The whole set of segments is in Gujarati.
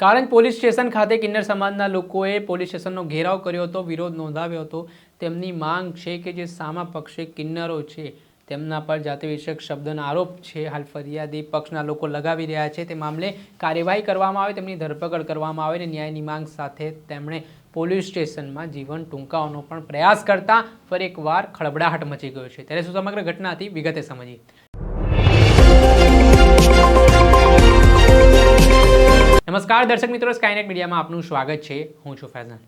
કારંજ પોલીસ સ્ટેશન ખાતે કિન્નર સમાજના લોકોએ પોલીસ સ્ટેશનનો ઘેરાવ કર્યો હતો, વિરોધ નોંધાવ્યો હતો. તેમની માંગ છે કે જે સામા પક્ષે કિન્નરો છે તેમના પર જાતિવિષયક શબ્દનો આરોપ છે, હાલ ફરિયાદી પક્ષના લોકો લગાવી રહ્યા છે. તે મામલે કાર્યવાહી કરવામાં આવે, તેમની ધરપકડ કરવામાં આવે અને ન્યાયની માંગ સાથે તેમણે પોલીસ સ્ટેશનમાં જીવન ટૂંકાવવાનો પણ પ્રયાસ કરતા ફરી એકવાર ખળબડાહટ મચી ગયો છે. ત્યારે શું સમગ્ર ઘટના હતી વિગતે સમજીએ? નમસ્કાર દર્શક મિત્રો સ્કાયનેટ મીડિયામાં આપનું સ્વાગત છે. હું છું ફૈઝાન.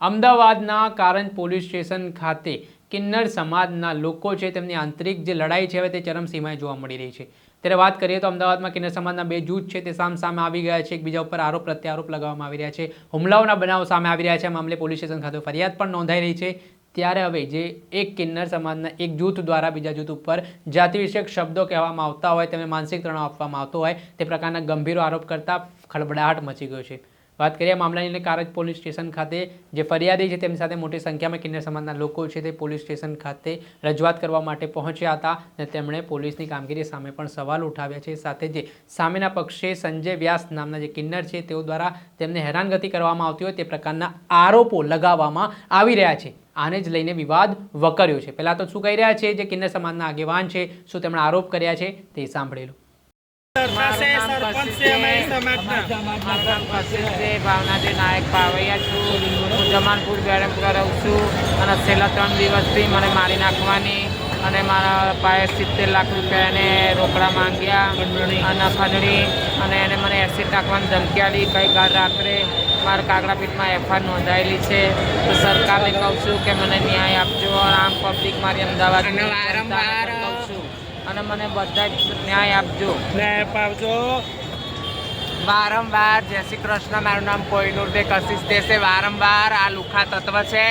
અમદાવાદના કારંજ પોલીસ સ્ટેશન ખાતે કિન્નર સમાજના લોકો છે, તેમની આંતરિક જે લડાઈ છે, હવે તે ચરમસીમાએ જોવા મળી રહી છે. ત્યારે વાત કરીએ તો અમદાવાદમાં કિન્નર સમાજના બે જૂથ છે, તે સામસામે આવી ગયા છે. એકબીજા ઉપર આરોપ પ્રત્યારોપ લગાવવામાં આવી રહ્યા છે. હુમલાઓના બનાવો સામે આવી રહ્યા છે. મામલે પોલીસ સ્ટેશન ખાતે ફરિયાદ પણ નોંધાઈ રહી છે. ત્યારે હવે જે એક કિન્નર સમાજના એક જૂથ દ્વારા બીજા જૂથ ઉપર જાતિ વિષયક શબ્દો કહેવામાં આવતા હોય, તેમને માનસિક તણાવ આપવામાં આવતો હોય, તે પ્રકારના ગંભીર આરોપ કરતાં ખળબડાહટ મચી ગયો છે. વાત કરીએ મામલાની લઈને કારજ પોલીસ સ્ટેશન ખાતે જે ફરિયાદી છે તેમની સાથે મોટી સંખ્યામાં કિન્નર સમાજના લોકો છે તે પોલીસ સ્ટેશન ખાતે રજૂઆત કરવા માટે પહોંચ્યા હતા અને તેમણે પોલીસની કામગીરી સામે પણ સવાલ ઉઠાવ્યા છે. સાથે જે સામેના પક્ષે સંજય વ્યાસ નામના જે કિન્નર છે તેઓ દ્વારા તેમને હેરાનગતિ કરવામાં આવતી હોય તે પ્રકારના આરોપો લગાવવામાં આવી રહ્યા છે. આને જ લઈને વિવાદ વકર્યો છે. પહેલાં તો શું કહી રહ્યા છે? જે કિન્નર સમાજના આગેવાન છે, શું તેમણે આરોપ કર્યા છે તે સાંભળેલું. સરપંચ છે છે ભાવનાજી નાયક પાવૈયા છું. હું જમાનપુર બેરમપુરા રહું છું અને છેલ્લા ત્રણ દિવસથી મને મારી નાખવાની અને મારા પાસે સિત્તેર લાખ રૂપિયા એને રોકડા માંગ્યા. અને ખંડણી અને એને મને એસિડ નાખવાની ધમકી આપી. ગઈકાલ રાત્રે મારા કાગડાપીઠમાં એફઆઈઆર નોંધાયેલી છે. તો સરકારને કહું છું કે મને ન્યાય આપજો આમ પબ્લિક મારી અમદાવાદ વારંવાર અને મને બધા જ ન્યાય આપજો. ન્યાય અપાવજો. વારંવાર જય શ્રી કૃષ્ણ મારું નામ કોઈનુર દે કશિશ દેશે વારંવાર આ લુખા તત્વ છે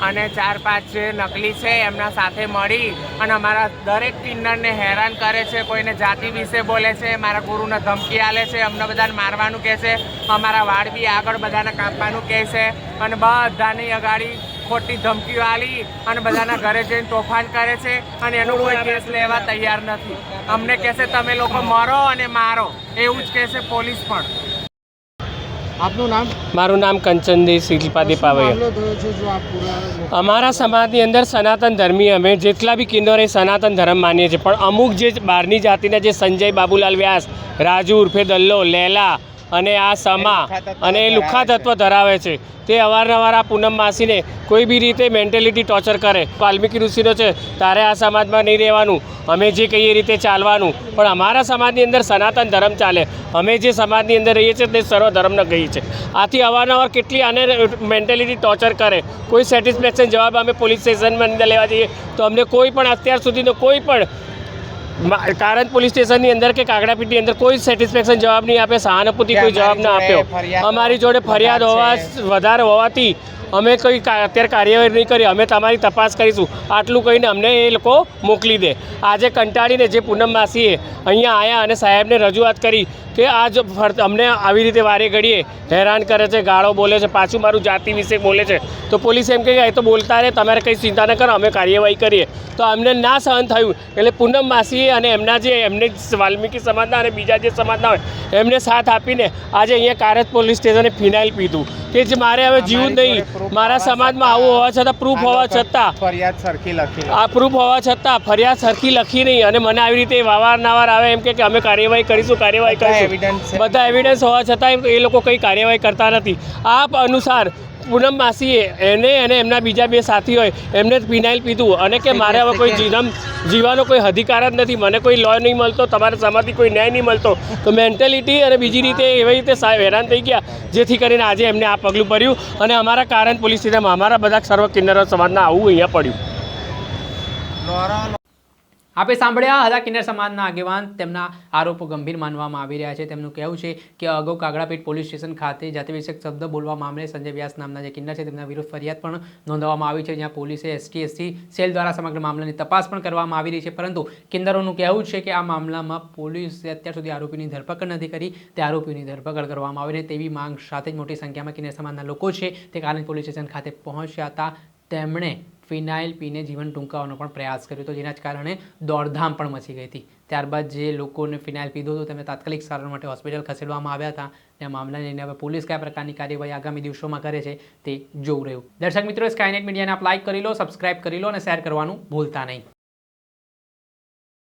અને ચાર પાંચ જે નકલી છે એમના સાથે મળી અને અમારા દરેક કિન્નરને હેરાન કરે છે કોઈને જાતિ વિશે બોલે છે મારા ગુરુને ધમકી આલે છે અમને બધાને મારવાનું કહે છે અમારા વાળ બી આગળ બધાને કાપવાનું કહે છે અને બધાની અગાડી ખોટી ધમકીઓ આલી અને બધાના ઘરે જઈને તોફાન કરે છે અને એનો કોઈ કેસ લેવા તૈયાર નથી. અમને કહેશે તમે લોકો મરો અને મારો. એવું જ કહેશે પોલીસ પણ. આપનું નામ? મારું નામ કંચનજી શિલ્પાદી પાવૈયા. અમારા સમાજની અંદર સનાતન ધર્મી અમે જેટલા બી કિન્નોરે સનાતન ધર્મ માનીએ છીએ પણ અમુક જે બહારની જાતિના જે સંજય બાબુલાલ વ્યાસ રાજુ ઉર્ફે દલ્લો લેલા અને આ સમા અને એ લુખ્ખા તત્વ ધરાવે છે. તે અવારનવાર આ પૂનમ માસીને કોઈ બી રીતે મેન્ટેલિટી ટોર્ચર કરે. વાલ્મીકી ઋષિનો છે તારે આ સમાજમાં નહીં રહેવાનું. અમે જે કહીએ રીતે ચાલવાનું. પણ અમારા સમાજની અંદર સનાતન ધર્મ ચાલે. અમે જે સમાજની અંદર રહીએ છીએ તે સર્વ ધર્મને કહીએ છીએ આથી અવારનવાર કેટલી આને મેન્ટેલિટી ટોર્ચર કરે. કોઈ સેટિસ્ફેક્શન જવાબ અમે પોલીસ સ્ટેશનમાં અંદર લેવા જઈએ તો અમને કોઈ પણ અત્યાર સુધીનો કોઈ પણ કારંજ પોલીસ સ્ટેશનની અંદર કે કાગડાપીઠની અંદર કોઈ સેટિસ્ફેક્શન જવાબ નહીં આપે સહાનુભૂતિ કોઈ જવાબ ના આપ્યો. અમારી જોડે ફરિયાદ હોવા વધારે હોવાથી અમે કંઈ અત્યારે કાર્યવાહી નહીં કરી અમે તમારી તપાસ કરીશું. આટલું કહીને અમને એ લોકો મોકલી દે. આજે કંટાળીને જે પૂનમ માસીએ અહીંયા આવ્યા અને સાહેબને રજૂઆત કરી કે આ જો અમને આવી રીતે વારે ઘડીએ હેરાન કરે છે ગાળો બોલે છે પાછું મારું જાતિ વિશે બોલે છે. તો પોલીસ એમ કહે કે એ તો બોલતા રહે તમારે કંઈ ચિંતા ન કરો અમે કાર્યવાહી કરીએ. તો અમને ના સહન થયું. એટલે પૂનમ માસીએ અને એમના જે એમને વાલ્મીકી સમાજના અને બીજા જે સમાજના હોય એમને સાથ આપીને આજે અહીંયા કારજ પોલીસ સ્ટેશને ફિનાઇલ પીધું. કે જે મારે હવે જીવું નહીં. મારા સમાજમાં આવું હોવા છતાં પ્રૂફ હોવા છતાં. ફરિયાદ સરખી લખી આ પ્રૂફ હોવા છતાં ફરિયાદ સરખી લખી નહીં અને મને આવી રીતે વાવાર નાવાર આવે એમ કે અમે કાર્યવાહી કરીશું કાર્યવાહી કરીશું. બધા એવિડન્સ હોવા છતાં એ લોકો કંઈ કાર્યવાહી કરતા નથી. આપ અનુસાર પૂનમ માસીએ એને અને એમના બીજા બે સાથી હોય એમને જ ફિનાઇલ પીધું. અને કે મારે હવે કોઈ જીવન જીવવાનો કોઈ અધિકાર જ નથી. મને કોઈ લો નહીં મળતો તમારા સમાજથી કોઈ ન્યાય નહીં મળતો. તો મેન્ટેલિટી અને બીજી રીતે એવી રીતે સાહેબ હેરાન થઈ ગયા જેથી કરીને આજે એમને આ પગલું ભર્યું અને અમારા કારણ પોલીસ સ્ટેશનમાં અમારા બધા સર્વ કિન્નરો સમાજના આવું અહીંયા પડ્યું. આપે સાંભળ્યા હતા કિન્નર સમાજના આગેવાન. તેમના આરોપો ગંભીર માનવામાં આવી રહ્યા છે. તેમનું કહેવું છે કે અગાઉ કાગડાપીઠ પોલીસ સ્ટેશન ખાતે જાતિવિષયક શબ્દ બોલવા મામલે સંજય વ્યાસ નામના જે કિન્નર છે, તેમના વિરુદ્ધ ફરિયાદ પણ નોંધવામાં આવી છે, જ્યાં પોલીસે એસટી એસટી, સેલ દ્વારા સમગ્ર મામલાની તપાસ પણ કરવામાં આવી રહી છે. પરંતુ કિન્નરોનું કહેવું છે કે આ મામલામાં પોલીસે અત્યાર સુધી આરોપીની ધરપકડ નથી કરી. તે આરોપીની ધરપકડ કરવામાં આવી રહી તેવી માંગ સાથે જ મોટી સંખ્યામાં કિન્નર સમાજના લોકો છે. તે કારણે પોલીસ સ્ટેશન ખાતે પહોંચ્યા હતા. તેમણે ફિનાઇલ પીને જીવન ટૂંકાવવાનો પણ પ્રયાસ કર્યો હતો, જેના જ કારણે દોડધામ પણ મચી ગઈ હતી. ત્યારબાદ જે લોકોને ફિનાઇલ પીધો હતો, તેમને તાત્કાલિક સારવાર માટે હોસ્પિટલ ખસેડવામાં આવ્યા હતા. અને મામલાને લઈને હવે પોલીસ કયા પ્રકારની કાર્યવાહી આગામી દિવસોમાં કરે છે, તે જોવું રહ્યું. દર્શક મિત્રો સ્કાયનેટ મીડિયાને આપ લાઇક કરી લો સબસ્ક્રાઇબ કરી લો અને શેર કરવાનું ભૂલતા નહીં.